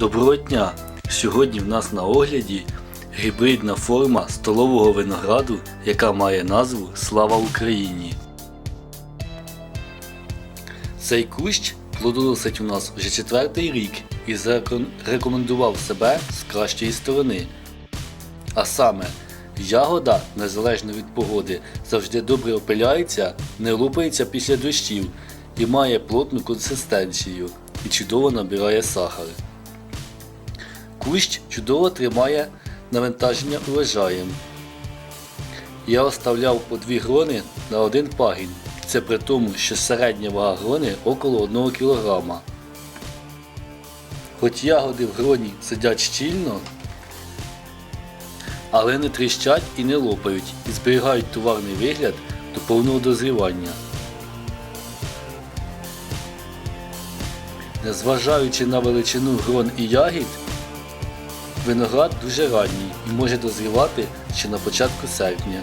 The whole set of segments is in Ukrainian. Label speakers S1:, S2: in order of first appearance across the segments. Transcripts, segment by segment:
S1: Доброго дня! Сьогодні в нас на огляді гібридна форма столового винограду, яка має назву Слава Україні. Цей кущ плодоносить у нас вже четвертий рік і зарекомендував себе з кращої сторони. А саме, ягода, незалежно від погоди, завжди добре опиляється, не лупається після дощів і має плотну консистенцію і чудово набирає сахар. Кущ чудово тримає навантаження урожаєм. Я оставляв по дві грони на один пагін. Це при тому, що середня вага грони около 1 кг. Хоч ягоди в гроні сидять щільно, але не тріщать і не лопають і зберігають товарний вигляд до повного дозрівання. Незважаючи на величину грон і ягід, виноград дуже ранній і може дозрівати ще на початку серпня.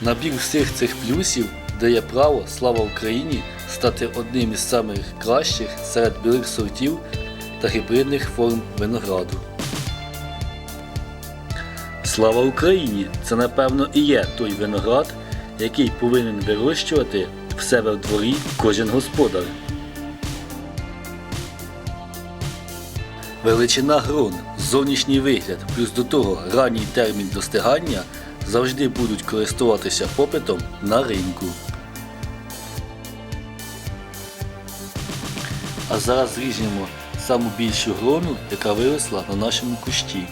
S1: Набір всіх цих плюсів дає право слава Україні стати одним із самих кращих серед білих сортів та гібридних форм винограду. Слава Україні! Це напевно і є той виноград, який повинен вирощувати в себе в дворі кожен господар. Величина грон, зовнішній вигляд, плюс до того ранній термін достигання завжди будуть користуватися попитом на ринку. А зараз зріжемо саму більшу грону, яка виросла на нашому кущі.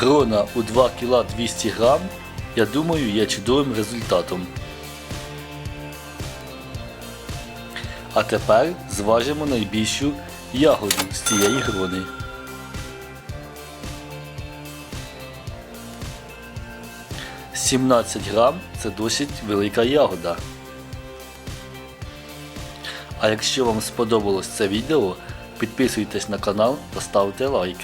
S1: Грона у 2 кг 200 грам, я думаю, є чудовим результатом. А тепер зважимо найбільшу ягоду з цієї грони. Сімнадцять грам це досить велика ягода. А якщо вам сподобалось це відео, підписуйтесь на канал та ставте лайк.